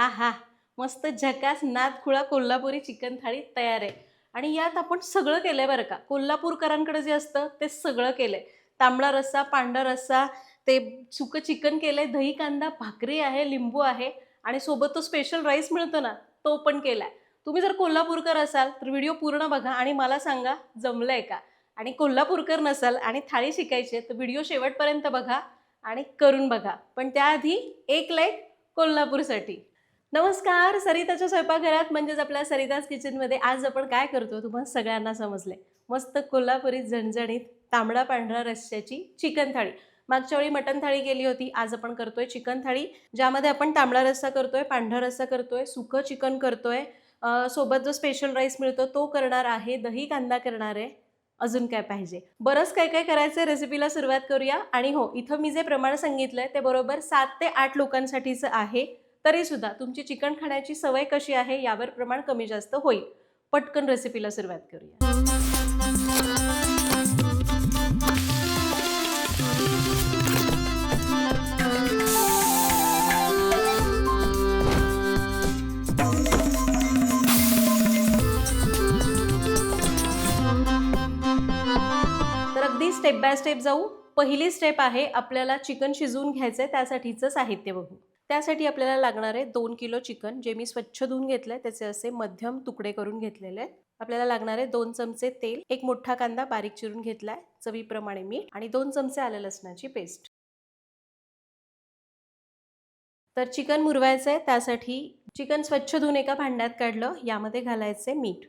आ हा. मस्त झकास नादखुळा कोल्हापुरी चिकन थाळी तयार आहे. आणि यात आपण सगळं केलं आहे बरं का. कोल्हापूरकरांकडे जे असतं ते सगळं केलं आहे तांबडा रस्सा पांढरा रस्सा ते सुकं चिकन केलं आहे दही कांदा भाकरी आहे लिंबू आहे. आणि सोबत तो स्पेशल राईस मिळतो ना तो पण केला आहे तुम्ही जर कोल्हापूरकर असाल तर व्हिडिओ पूर्ण बघा आणि मला सांगा जमलं आहे का? आणि कोल्हापूरकर नसाल आणि थाळी शिकायची आहे तर व्हिडिओ शेवटपर्यंत बघा आणि करून बघा. पण त्याआधी एक लाईक कोल्हापूरसाठी. नमस्कार सरिताच्या स्वयंपाकघरात म्हणजेच आपल्या सरिताज किचनमध्ये आज आपण काय करतो तुम्हाला सगळ्यांना समजले. मस्त कोल्हापुरी झणझणीत तांबडा पांढरा रस्स्याची चिकन थाळी. मागच्या वेळी मटन थाळी केली होती आज आपण करतोय चिकन थाळी ज्यामध्ये आपण तांबडा रस्सा करतोय पांढरा रस्सा करतोय सुकं चिकन करतोय. सोबत जो स्पेशल राईस मिळतो तो करणार आहे दही कांदा करणार आहे अजून काय पाहिजे? बरंच काय काय करायचं रेसिपीला सुरुवात करूया. आणि हो इथं मी जे प्रमाण सांगितलं आहे ते बरोबर सात ते आठ लोकांसाठीचं आहे. तरीसुद्धा तुमची चिकन खाण्याची सवय कशी आहे यावर प्रमाण कमी जास्त होईल. पटकन रेसिपीला सुरुवात करूया. तर अगदी स्टेप बाय स्टेप जाऊ. पहिली स्टेप आहे आपल्याला चिकन शिजवून घ्यायचं आहे त्यासाठीचं साहित्य बघू. त्यासाठी आपल्याला लागणार आहे दोन किलो चिकन जे मी स्वच्छ धुवून घेतलंय त्याचे असे मध्यम तुकडे करून घेतलेले आहेत. आपल्याला लागणार आहे दोन चमचे तेल एक मोठा कांदा बारीक चिरून घेतलाय चवीप्रमाणे मीठ आणि दोन चमचे आलं लसणाची पेस्ट. तर चिकन मुरवायचं आहे त्यासाठी चिकन स्वच्छ धुवून एका भांड्यात काढलं यामध्ये घालायचे मीठ.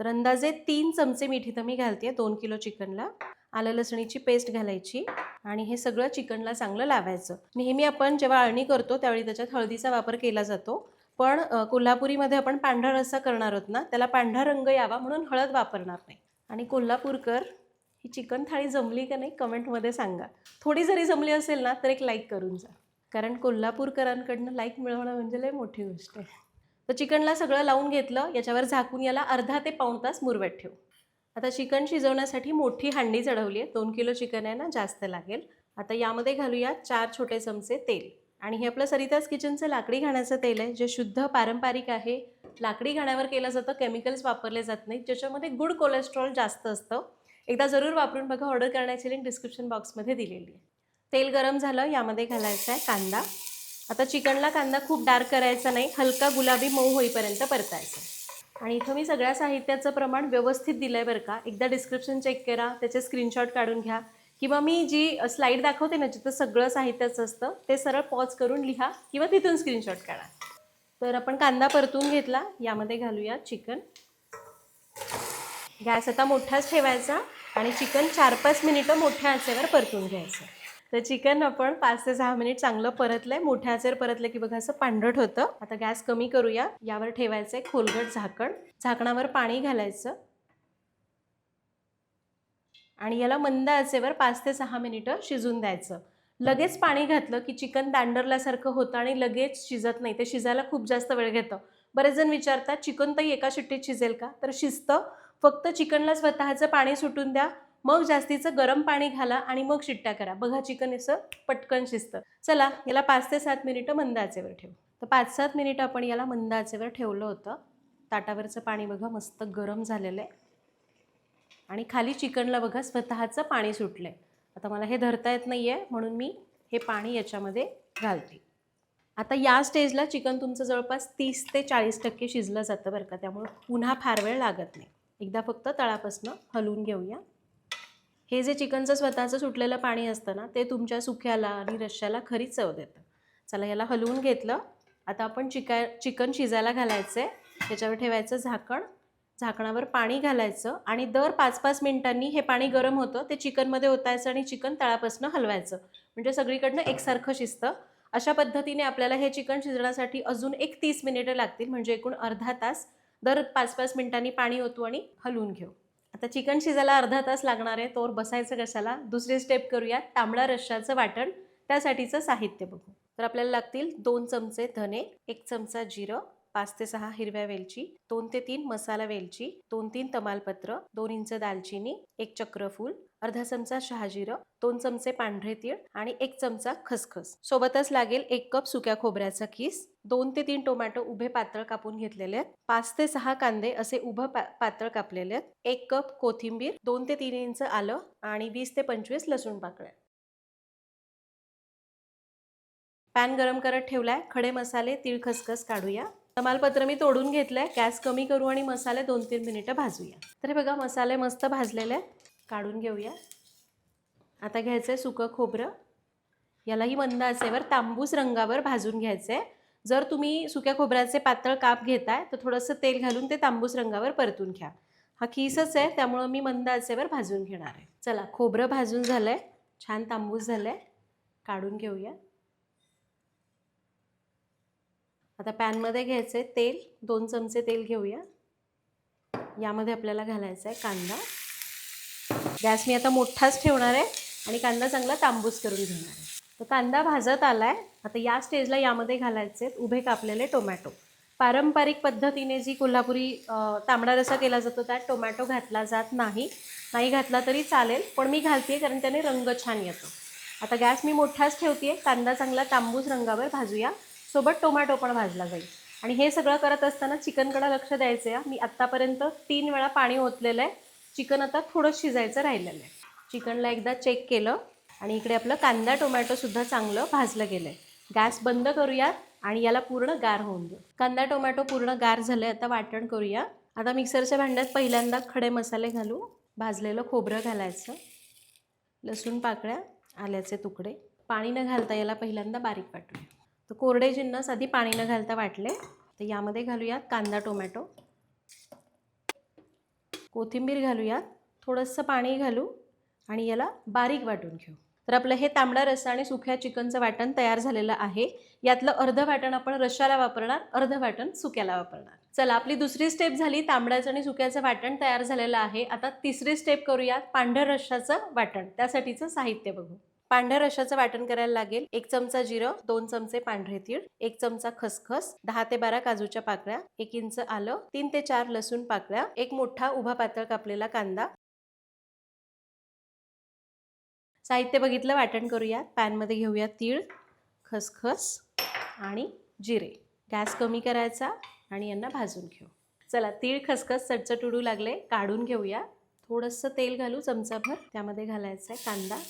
तर अंदाजे तीन चमचे मीठ इथं मी घालते दोन किलो चिकनला. आलं लसणीची पेस्ट घालायची आणि हे सगळं चिकनला चांगलं लावायचं. नेहमी आपण जेव्हा अळणी करतो त्यावेळी त्याच्यात हळदीचा वापर केला जातो. पण कोल्हापुरीमध्ये आपण पांढरा रस्सा करणार आहोत ना त्याला पांढरा रंग यावा म्हणून हळद वापरणार नाही. आणि कोल्हापूरकर ही चिकन थाळी जमली का नाही कमेंटमध्ये सांगा. थोडी जरी जमली असेल ना तर एक लाईक करून जा. कारण कोल्हापूरकरांकडनं लाईक मिळवणं म्हणजे लय मोठी गोष्ट आहे. तर चिकनला सगळं लावून घेतलं याच्यावर झाकून याला अर्धा ते पाऊण तास मुरवत ठेवू. आता चिकन शिजवण्यासाठी मोठी हांडी चढवली आहे. दोन किलो चिकन आहे ना जास्त लागेल. आता यामध्ये घालूया चार छोटे चमचे तेल. आणि हे आपलं सरिताज किचनचं लाकडी घाण्याचं तेल आहे जे शुद्ध पारंपरिक आहे. लाकडी घाण्यावर केलं जातं केमिकल्स वापरले जात नाहीत ज्याच्यामध्ये गुड कोलेस्ट्रॉल जास्त असतं. एकदा जरूर वापरून बघा ऑर्डर करण्याची लिंक डिस्क्रिप्शन बॉक्समध्ये दिलेली आहे. तेल गरम झालं यामध्ये घालायचा आहे कांदा. आता चिकनला कांदा खूप डार्क करायचा नाही हलका गुलाबी मऊ होईपर्यंत परतायचा आणि इथं मी सगळ्या साहित्याचं प्रमाण व्यवस्थित दिलं आहे बरं का. एकदा डिस्क्रिप्शन चेक करा त्याचे स्क्रीनशॉट काढून घ्या. किंवा मी जी स्लाईड दाखवते ना जिथं सगळं साहित्याचं असतं ते सरळ पॉज करून लिहा किंवा तिथून स्क्रीनशॉट काढा. तर आपण कांदा परतून घेतला यामध्ये घालूया चिकन गॅस आता मोठाच ठेवायचा आणि चिकन चार पाच मिनिटं मोठ्या आचेवर परतून घ्यायचं. तर चिकन आपण पाच ते सहा मिनिट चांगलं परतलंय. मोठ्या आचेवर परतलं की बघा असं पांढरट होतं. आता गॅस कमी करूया. यावर ठेवायचं आहे खोलगट झाकण. झाकणावर पाणी घालायचं. आणि याला मंद आचेवर पाच ते सहा मिनिटं शिजून द्यायचं. लगेच पाणी घातलं की चिकन दांडरल्यासारखं होतं आणि लगेच शिजत नाही. ते शिजायला खूप जास्त वेळ घेतं. बरेच जण विचारतात चिकन तरी एका शिट्टीत शिजेल का? तर शिजतं. फक्त चिकनला स्वतःचं पाणी सुटून द्या. मग जास्तीचं गरम पाणी घाला आणि मग शिट्ट्या करा. बघा चिकन असं पटकन शिजतं. चला याला पाच ते सात मिनिटं मंद आचेवर ठेवू. तर पाच सात मिनिटं आपण याला मंद आचेवर ठेवलं होतं. ताटावरचं पाणी बघा मस्त गरम झालेलं आहे. आणि खाली चिकनला बघा स्वतःचं पाणी सुटलं आहे आता मला हे धरता येत नाही आहे म्हणून मी हे पाणी याच्यामध्ये घालते. आता या स्टेजला चिकन तुमचं जवळपास तीस ते चाळीस टक्के शिजलं जातं बरं का त्यामुळं पुन्हा फार वेळ लागत नाही. एकदा फक्त तळापासनं हलवून घेऊया. हे जे चिकनचं स्वतःचं सुटलेलं पाणी असतं ना ते तुमच्या सुक्याला आणि रश्श्याला खरी चव देतं. चला याला हलवून घेतलं. आता आपण चिका चिकन शिजायला घालायचं आहे त्याच्यावर ठेवायचं झाकण. झाकणावर पाणी घालायचं आणि दर पाच पाच मिनिटांनी हे पाणी गरम होतं ते चिकनमध्ये ओतायचं आणि चिकन तळापासून हलवायचं. म्हणजे सगळीकडनं एकसारखं शिजतं. अशा पद्धतीने आपल्याला हे चिकन शिजण्यासाठी अजून एक तीस मिनिटं लागतील. म्हणजे एकूण अर्धा तास दर पाच पाच मिनिटांनी पाणी ओतू आणि हलवून घेऊ. आता चिकन शिजायला अर्धा तास लागणार आहे. तोवर बसायचं कशाला? दुसरी स्टेप करूया तांबडा रश्शाचं वाटण. त्यासाठीचं साहित्य बघू. तर आपल्याला लागतील दोन चमचे धने एक चमचा जिरं पाच ते सहा हिरव्या वेलची दोन ते तीन मसाला वेलची दोन तीन तमालपत्र दोन इंच दालचिनी एक चक्रफूल अर्धा चमचा शहाजिरं दोन चमचे पांढरे तीळ आणि एक चमचा खसखस. सोबतच लागेल एक कप सुक्या खोबऱ्याचा किस. दोन ते तीन टोमॅटो उभे पातळ कापून घेतलेले आहेत. पाच ते सहा कांदे असे उभं पा पातळ कापलेले आहेत. एक कप कोथिंबीर दोन ते तीन इंच आलं आणि वीस ते पंचवीस लसूण पाकळ्या. पॅन गरम करत ठेवलाय. खडे मसाले तीळ खसखस काढूया. तमालपत्र मी तोडून घेतलंय. गॅस कमी करू आणि मसाले दोन तीन मिनिटं भाजूया. तर हे बघा मसाले मस्त भाजलेले आहेत. काढून घेऊया. आता घ्यायचं आहे सुकं खोबरं. यालाही मंद असेवर तांबूस रंगावर भाजून घ्यायचं आहे जर तुम्ही सुक्या खोबऱ्याचे पातळ काप घेताय तर थोडंसं तेल घालून ते तांबूस रंगावर परतून घ्या. हा खीसच आहे त्यामुळं मी मंद असेवर भाजून घेणार आहे. चला खोबरं भाजून झालं आहे छान तांबूस झालं आहे काढून घेऊया. आता पॅनमध्ये घ्यायचं आहे तेल. दोन चमचे तेल घेऊया. यामध्ये आपल्याला घालायचा आहे कांदा. गॅस मी आता मोठाच ठेवणार आहे आणि कांदा चांगला तांबूस करून घेणार आहे. तर कांदा भाजत आला आहे आता या स्टेजला यामध्ये घालायचे आहेत उभे कापलेले टोमॅटो. पारंपरिक पद्धतीने जी कोल्हापुरी तांबडा रसा केला जातो त्यात टोमॅटो घातला जात नाही. नाही घातला तरी चालेल पण मी घालते कारण त्याने रंग छान येतो. आता गॅस मी मोठाच ठेवते कांदा चांगला तांबूस रंगावर भाजूया. सोबत टोमॅटो पण भाजला जाईल. आणि हे सगळं करत असताना चिकनकडं लक्ष द्यायचं आहे. मी आत्तापर्यंत तीन वेळा पाणी ओतलेलं आहे. चिकन आता थोडं शिजायचं राहिलेलं आहे. चिकनला एकदा चेक केलं आणि इकडे आपलं कांदा टोमॅटोसुद्धा चांगलं भाजलं गेलं आहे. गॅस बंद करूयात आणि याला पूर्ण गार होऊन देऊ. कांदा टोमॅटो पूर्ण गार झालं आहे आता वाटण करूया. आता मिक्सरच्या भांड्यात पहिल्यांदा खडे मसाले घालू. भाजलेलं खोबरं घालायचं. लसूण पाकळ्या आल्याचे तुकडे. पाणी न घालता याला पहिल्यांदा बारीक वाटूया तर कोरडे जिन्नस आधी पाणी न घालता वाटले. तर यामध्ये घालूयात कांदा टोमॅटो. कोथिंबीर घालूयात. थोडंसं पाणी घालू आणि याला बारीक वाटून घेऊ. तर आपलं हे तांबडा रस्सा आणि सुक्या चिकनचं वाटण तयार झालेलं आहे. यातलं अर्ध वाटण आपण रश्शाला वापरणार अर्ध वाटण सुक्याला वापरणार. चला आपली दुसरी स्टेप झाली. तांबड्याचं आणि सुक्याचं वाटण तयार झालेलं आहे. आता तिसरी स्टेप करूयात पांढर रश्शाचं वाटण. त्यासाठीचं साहित्य बघू. पांढऱ्या रशाचं वाटण करायला लागेल. एक चमचा जिरं दोन चमचे पांढरे तीळ एक चमचा खसखस दहा ते बारा काजूच्या पाकळ्या एक इंच आलं तीन ते चार लसूण पाकळ्या एक मोठा उभा पातळ कापलेला कांदा. साहित्य बघितलं वाटण करूयात. पॅनमध्ये घेऊया तीळ खसखस आणि जिरे. गॅस कमी करायचा आणि यांना भाजून घेऊ. चला तीळ खसखस चटचट उडू लागले काढून घेऊया. थोडंसं तेल घालू चमचाभर. त्यामध्ये घालायचं आहे कांदा.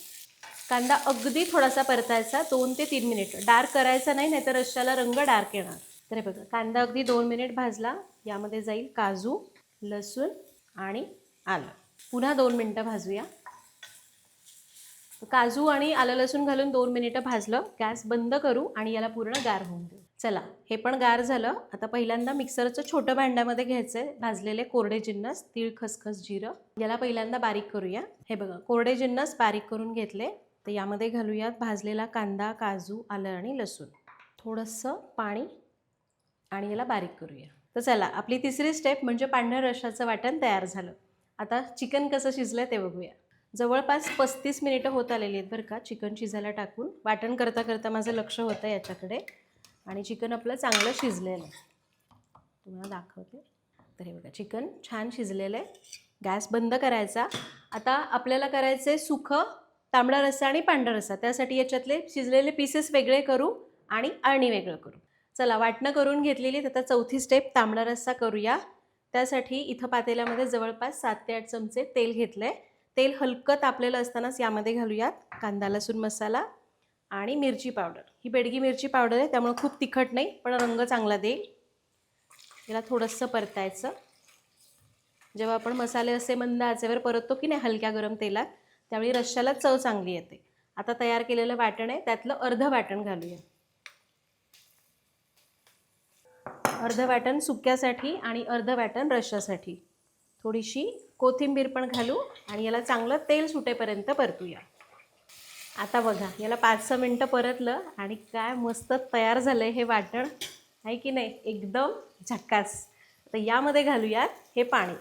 कांदा अगदी थोडासा परतायचा दोन ते तीन मिनिट. डार्क करायचा नाही नाहीतर रश्श्याला रंग डार्क येणार. तर हे बघा कांदा अगदी दोन मिनिट भाजला यामध्ये जाईल काजू लसूण आणि आलं. पुन्हा दोन मिनटं भाजूया. काजू आणि आलं लसूण घालून दोन मिनिटं भाजलं गॅस बंद करू आणि याला पूर्ण गार होऊन देऊ. चला हे पण गार झालं. आता पहिल्यांदा मिक्सरचं छोटं भांड्यामध्ये घ्यायचं आहे भाजलेले कोरडे जिन्नस तीळ खसखस जिरं. याला पहिल्यांदा बारीक करूया. हे बघा कोरडे जिन्नस बारीक करून घेतले. तर यामध्ये घालूयात भाजलेला कांदा काजू आलं आणि लसूण. थोडंसं पाणी आणि याला बारीक करूया. तर चला आपली तिसरी स्टेप म्हणजे पांढऱ्या रशाचं वाटण तयार झालं. आता चिकन कसं शिजलं ते बघूया. जवळपास पस्तीस मिनिटं होत आलेली आहेत बरं का चिकन शिजायला टाकून. वाटण करता करता माझं लक्ष होतं याच्याकडे. आणि चिकन आपलं चांगलं शिजलेलं आहे. तुम्हाला दाखवते. तर हे बघा चिकन छान शिजलेलं आहे. गॅस बंद करायचा. आता आपल्याला करायचं आहे सुखं तांबडा रस्सा आणि पांढरा रस्सा. त्यासाठी याच्यातले शिजलेले पीसेस वेगळे करू आणि अळणी वेगळं करू. चला वाटणं करून घेतलेली तर आता चौथी स्टेप तांबडा रस्सा करूया. त्यासाठी इथं पातेल्यामध्ये जवळपास सात ते आठ चमचे तेल घेतलं आहे तेल हलकं तापलेलं असतानाच यामध्ये घालूयात कांदा लसूण मसाला आणि मिरची पावडर. ही बेडगी मिरची पावडर आहे त्यामुळे खूप तिखट नाही पण रंग चांगला देईल. याला थोडंसं परतायचं. जेव्हा आपण मसाले असे मंद आचेवर परततो की नाही हलक्या गरम तेलात त्यावेळी रश्श्याला चव चांगली येते. आता तयार केलेलं वाटण आहे त्यातलं अर्ध वाटण घालूया. अर्ध वाटण सुक्यासाठी आणि अर्ध वाटण रश्श्यासाठी. थोडीशी कोथिंबीर पण घालू आणि याला चांगलं तेल सुटेपर्यंत परतूया. आता बघा याला पाच सहा मिनटं परतलं आणि काय मस्त तयार झालं आहे हे वाटण. आहे की नाही? एकदम झक्कास. तर यामध्ये घालूयात हे पाणी.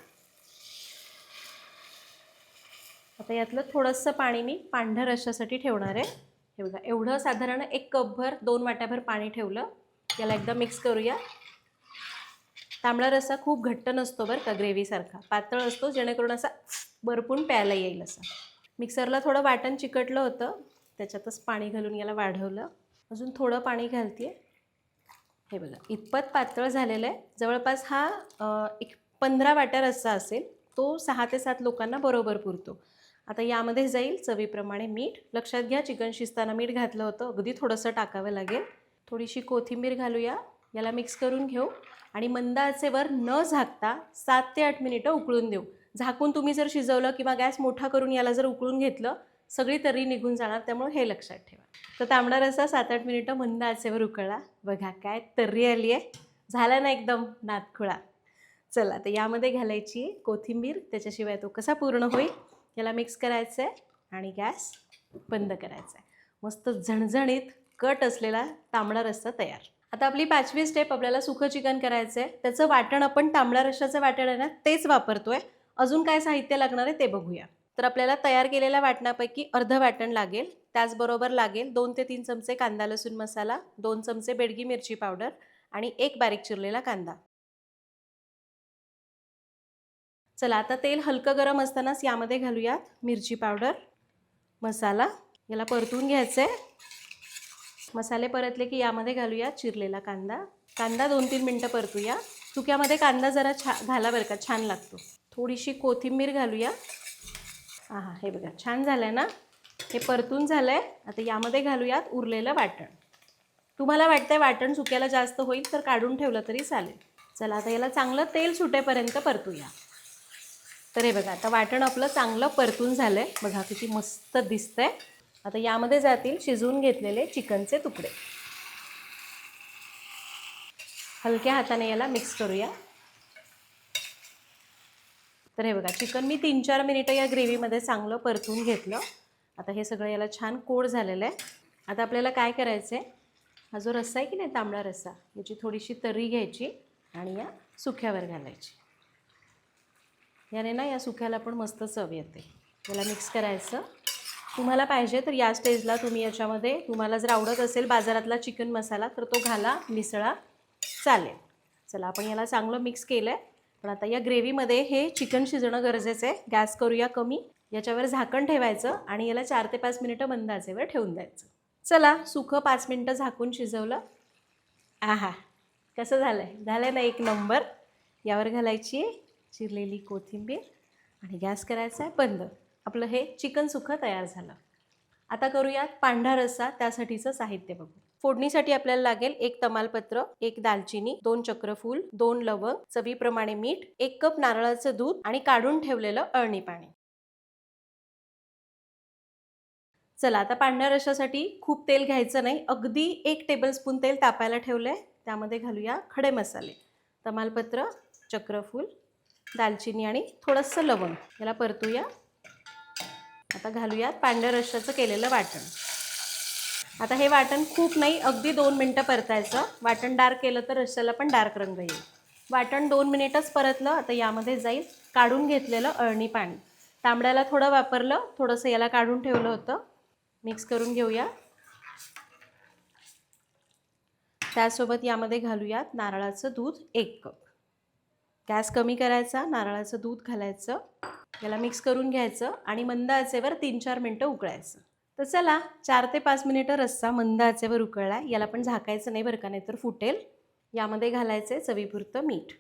आता यातलं थोडंसं पाणी मी पांढऱ्या रशासाठी ठेवणार आहे. हे बघा एवढं साधारण एक कपभर दोन वाट्याभर पाणी ठेवलं. याला एकदा मिक्स करूया. तांबडा रस्सा खूप घट्ट नसतो बरं का ग्रेव्हीसारखा. पातळ असतो जेणेकरून असा बरपून प्यायला येईल असा. मिक्सरला थोडं वाटण चिकटलं होतं. त्याच्यातच पाणी घालून याला वाढवलं. अजून थोडं पाणी घालते हे बघा इतपत पातळ झालेलं आहे. जवळपास हा एक पंधरा वाट्या रस्सा असेल तो सहा ते सात लोकांना बरोबर पुरतो. आता यामध्ये जाईल चवीप्रमाणे मीठ. लक्षात घ्या चिकन शिजताना मीठ घातलं होतं. अगदी थोडंसं टाकावं लागेल. थोडीशी कोथिंबीर घालूया. याला मिक्स करून घेऊ. आणि मंद आचेवर न झाकता सात ते आठ मिनिटं उकळून देऊ. झाकून तुम्ही जर शिजवलं किंवा गॅस मोठा करून याला जर उकळून घेतलं सगळी तर्री निघून जाणार. त्यामुळे हे लक्षात ठेवा. तर तांबडा रसा सात आठ मिनिटं मंद आचेवर उकळला. बघा काय तर्री आली आहे. झाला ना एकदम नातखुळा. चला तर यामध्ये घालायची कोथिंबीर. त्याच्याशिवाय तो कसा पूर्ण होईल? याला मिक्स करायचं आहे आणि गॅस बंद करायचा आहे मस्त झणझणीत कट असलेला तांबडा रस्सा तयार. आता आपली पाचवी स्टेप आपल्याला सुखं चिकन करायचं आहे त्याचं वाटण आपण तांबडा रश्शाचं वाटण आहे ना तेच वापरतोय. अजून काय साहित्य लागणार आहे ते बघूया. तर आपल्याला तयार केलेल्या वाटणापैकी अर्ध वाटण लागेल. त्याचबरोबर लागेल दोन ते तीन चमचे कांदा लसूण मसाला दोन चमचे बेडगी मिरची पावडर आणि एक बारीक चिरलेला कांदा. चला आता तेल हलकं गरम असतानाच यामध्ये घालूयात मिरची पावडर मसाला. याला परतून घ्यायचं आहे मसाले परतले की यामध्ये घालूया चिरलेला कांदा. कांदा दोन तीन मिनटं परतूया. चुक्यामध्ये कांदा जरा छा घाला बरं का छान लागतो. थोडीशी कोथिंबीर घालूया. हां हे बघा छान झालं आहे ना? हे परतून झालं आहे आता यामध्ये घालूयात उरलेलं वाटण. तुम्हाला वाटतंय वाटण सुक्याला जास्त होईल तर काढून ठेवलं तरी चालेल. चला आता याला चांगलं तेल सुटेपर्यंत परतूया. तर हे बघा आता वाटण आपलं चांगलं परतून झालं आहे बघा किती मस्त दिसतंय. आता यामध्ये जातील शिजवून घेतलेले चिकनचे तुकडे. हलक्या हाताने याला मिक्स करूया. तर हे बघा चिकन मी तीन चार मिनिटं या ग्रेव्हीमध्ये चांगलं परतून घेतलं. आता हे सगळं याला छान कोड झालेलं आहे. आता आपल्याला काय करायचं आहे हा जो रस्सा आहे की नाही तांबडा रस्सा याची थोडीशी तर्री घ्यायची आणि या सुक्यावर घालायची. याने ना या सुक्याला पण मस्त चव येते. याला मिक्स करायचं. तुम्हाला पाहिजे तर या स्टेजला तुम्ही याच्यामध्ये तुम्हाला जर आवडत असेल बाजारातला चिकन मसाला तर तो घाला मिसळा चालेल. चला आपण याला चांगलं मिक्स केलं आहे पण आता या ग्रेव्हीमध्ये हे चिकन शिजणं गरजेचं आहे. गॅस करूया कमी. याच्यावर झाकण ठेवायचं आणि याला चार ते पाच मिनिटं मंद आचेवर ठेवून द्यायचं. चला सुखं पाच मिनटं झाकून शिजवलं. आहा कसं झालं आहे झालं ना एक नंबर. यावर घालायची. चिरलेली कोथिंबीर आणि गॅस करायचा आहे बंद. आपलं हे चिकन सुखं तयार झालं. आता करूयात पांढरा रस्सा त्यासाठीचं साहित्य बघू फोडणीसाठी आपल्याला लागेल एक तमालपत्र एक दालचिनी दोन चक्रफूल दोन लवंग चवीप्रमाणे मीठ एक कप नारळाचं दूध आणि काढून ठेवलेलं अळणी पाणी. चला आता पांढऱ्या रशासाठी खूप तेल घ्यायचं नाही. अगदी एक टेबलस्पून तेल तापायला ठेवलं आहे त्यामध्ये घालूया खडे मसाले. तमालपत्र चक्रफूल दालचिनी आणि थोडंसं लवंग. याला परतूया. आता घालूयात पांढऱ्या रश्श्याचं केलेलं वाटण. आता हे वाटण खूप नाही अगदी दोन मिनटं परतायचं. वाटण डार्क केलं तर रश्श्याला पण डार्क रंग येईल. वाटण दोन मिनिटच परतलं आता यामध्ये जाईल काढून घेतलेलं अळणी पाणी. तांबड्याला थोडं वापरलं थोडंसं याला काढून ठेवलं होतं. मिक्स करून घेऊया. त्यासोबत यामध्ये घालूयात नारळाचं दूध एक कप. गॅस कमी करायचा नारळाचं दूध घालायचं याला मिक्स करून घ्यायचं आणि मंद आचेवर तीन चार मिनटं उकळायचं. तर चला चार ते पाच मिनिटं रस्सा मंद आचेवर उकळला याला पण झाकायचं नाही बरं का नाही तर फुटेल. यामध्ये घालायचे चवीपुरतं मीठ.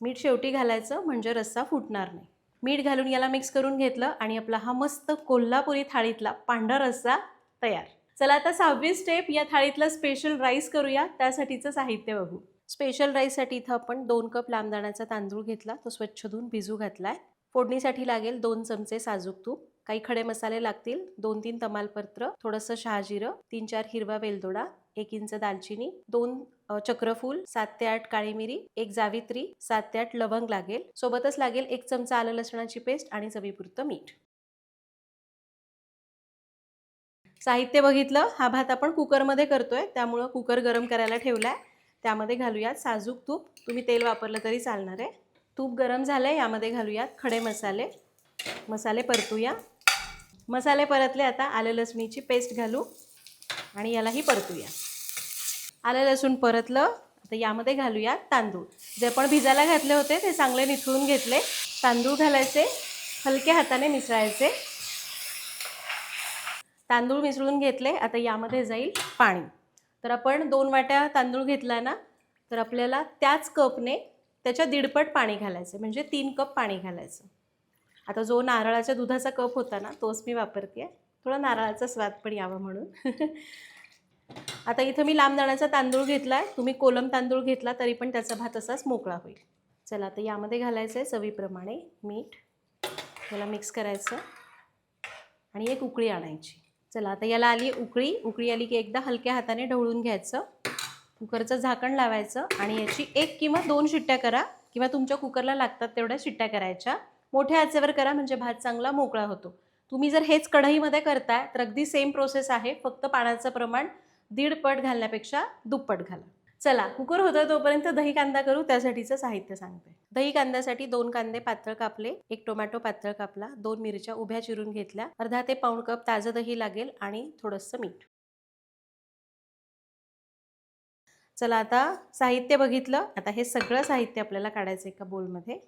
मीठ शेवटी घालायचं म्हणजे रस्सा फुटणार नाही. मीठ घालून याला मिक्स करून घेतलं आणि आपला हा मस्त कोल्हापुरी थाळीतला पांढरा रस्सा तयार. चला आता सहावी स्टेप या थाळीतला स्पेशल राईस करूया त्यासाठीचं साहित्य बघू. स्पेशल राईससाठी इथं आपण दोन कप लांबदाण्याचा तांदूळ घेतला. तो स्वच्छ धुवून भिजू घातलाय. फोडणीसाठी लागेल दोन चमचे साजूक तूप. काही खडे मसाले लागतील. दोन तीन तमालपत्र थोडंसं शहाजिरं तीन चार हिरवा वेलदोडा एक इंच दालचिनी दोन चक्रफूल सात ते आठ काळी मिरी एक जावित्री सात ते आठ लवंग लागेल. सोबतच लागेल एक चमचा आलं लसणाची पेस्ट आणि चवीपुरतं मीठ. साहित्य बघितलं? हा भात आपण कुकरमध्ये करतोय. त्यामुळं कुकर गरम करायला ठेवलाय. त्यामध्ये घालूयात साजूक तूप. तुम्ही तेल वापरलं तरी चालणार आहे. तूप गरम झालं आहे यामध्ये घालूयात खडे मसाले. मसाले परतूया. मसाले परतले आता आलं लसणीची पेस्ट घालू आणि यालाही परतूया. आलं लसूण परतलं आता यामध्ये घालूयात तांदूळ. जे आपण भिजायला घातले होते ते चांगले निथळून घेतले. तांदूळ घालायचे हलक्या हाताने मिसळायचे. तांदूळ मिसळून घेतले आता यामध्ये जाईल पाणी. तर आपण दोन वाट्या तांदूळ घेतला ना तर आपल्याला त्याच कपने त्याच्या दीडपट पाणी घालायचं म्हणजे तीन कप पाणी घालायचं. आता जो नारळाच्या दुधाचा कप होता ना तोच मी वापरते थोडा नारळाचा स्वाद पण यावा म्हणून. आता इथं मी लांब दाण्याचा तांदूळ घेतला आहे तुम्ही कोलम तांदूळ घेतला तरी पण त्याचा भात असाच मोकळा होईल. चला आता यामध्ये घालायचं आहे चवीप्रमाणे मीठ. याला मिक्स करायचं. आणि एक उकळी आणायची. चला आता याला आली उकळी. उकळी आली की एकदा हलक्या हाताने ढवळून घ्यायचं. कुकरचं झाकण लावायचं आणि याची एक किंवा दोन शिट्ट्या करा किंवा तुमच्या कुकरला लागतात तेवढ्या शिट्ट्या करायच्या. मोठ्या आचेवर करा म्हणजे भात चांगला मोकळा होतो. तुम्ही जर हेच कढईमध्ये करताय तर अगदी सेम प्रोसेस आहे. फक्त पाण्याचं प्रमाण दीड पट घालण्यापेक्षा दुप्पट घाला. चला कुकर होतं तोपर्यंत दही कांदा करू त्यासाठीचं साहित्य सांगते. दही कांद्यासाठी दोन कांदे पातळ कापले एक टोमॅटो पातळ कापला दोन मिरच्या उभ्या चिरून घेतल्या अर्धा ते पाऊण कप ताजं दही लागेल आणि थोडंसं मीठ. चला आता साहित्य बघितलं. आता हे सगळं साहित्य आपल्याला काढायचं एका बोलमध्ये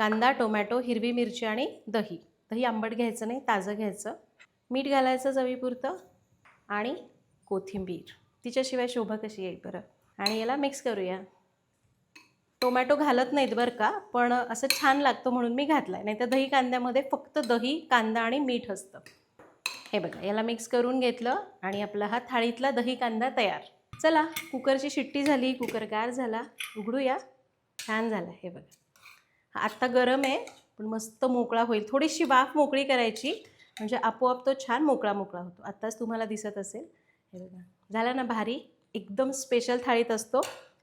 कांदा टोमॅटो हिरवी मिरची आणि दही. दही आंबट घ्यायचं नाही ताजं घ्यायचं. मीठ घालायचं चवीपुरतं आणि कोथिंबीर. तिच्याशिवाय शोभा कशी येईल बरं? आणि याला मिक्स करूया. टोमॅटो घालत नाहीत बरं का पण असं छान लागतं म्हणून मी घातला आहे नाही तर दही कांद्यामध्ये फक्त दही कांदा आणि मीठ असतं. हे बघा याला मिक्स करून घेतलं आणि आपला हा थाळीतला दही कांदा तयार. चला कुकरची शिट्टी झाली कुकर गार झाला. उघडूया. छान झाला हे बघा. आत्ता गरम आहे पण मस्त मोकळा होईल. थोडीशी वाफ मोकळी करायची म्हणजे आपोआप तो छान मोकळा मोकळा होतो. आत्ताच तुम्हाला दिसत असेल. हे बघा झाला ना भारी? एकदम स्पेशल थाळीत असतो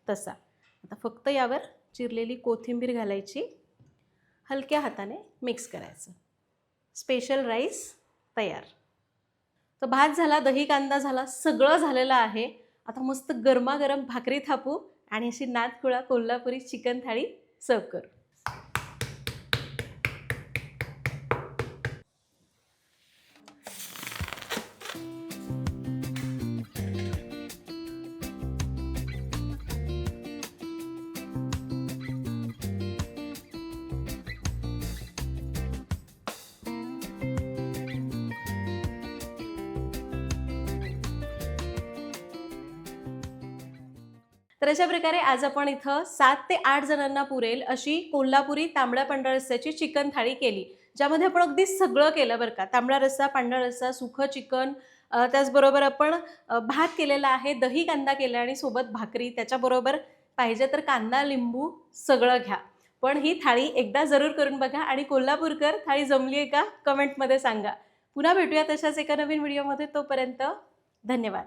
तसा. आता फक्त यावर चिरलेली कोथिंबीर घालायची. हलक्या हाताने मिक्स करायचं. स्पेशल राईस तयार. तर भात झाला दही कांदा झाला सगळं झालेलं आहे. आता मस्त गरमागरम भाकरी थापू आणि अशी नादखुळा कोल्हापुरी चिकन थाळी सर्व करू. तर अशा प्रकारे आज आपण इथं सात ते आठ जणांना पुरेल अशी कोल्हापुरी तांबड्या पांढऱ्या रस्स्याची चिकन थाळी केली ज्यामध्ये आपण अगदी सगळं केलं बरं का. तांबडा रस्सा पांढरा रस्सा सुखं चिकन त्याचबरोबर आपण भात केलेला आहे दही कांदा केला आणि सोबत भाकरी त्याच्याबरोबर पाहिजे तर कांदा लिंबू सगळं घ्या. पण ही थाळी एकदा जरूर करून बघा आणि कोल्हापूरकर थाळी जमली आहे का? कमेंटमध्ये सांगा. पुन्हा भेटूया तशाच एका नवीन व्हिडिओमध्ये. तोपर्यंत धन्यवाद.